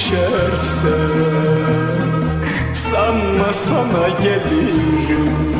düşerse Sanma sana gelirim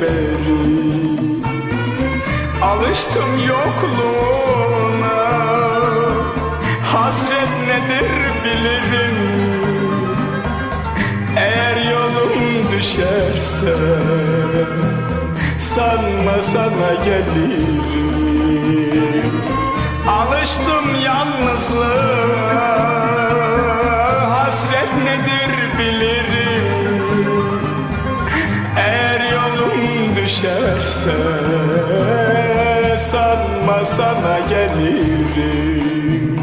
beri. Alıştım yokluğuna. Hasret nedir bilirim. Eğer yolum düşerse Sanma sana gelirim. Alıştım yalnızlığa gelirse sanma sana gelirim.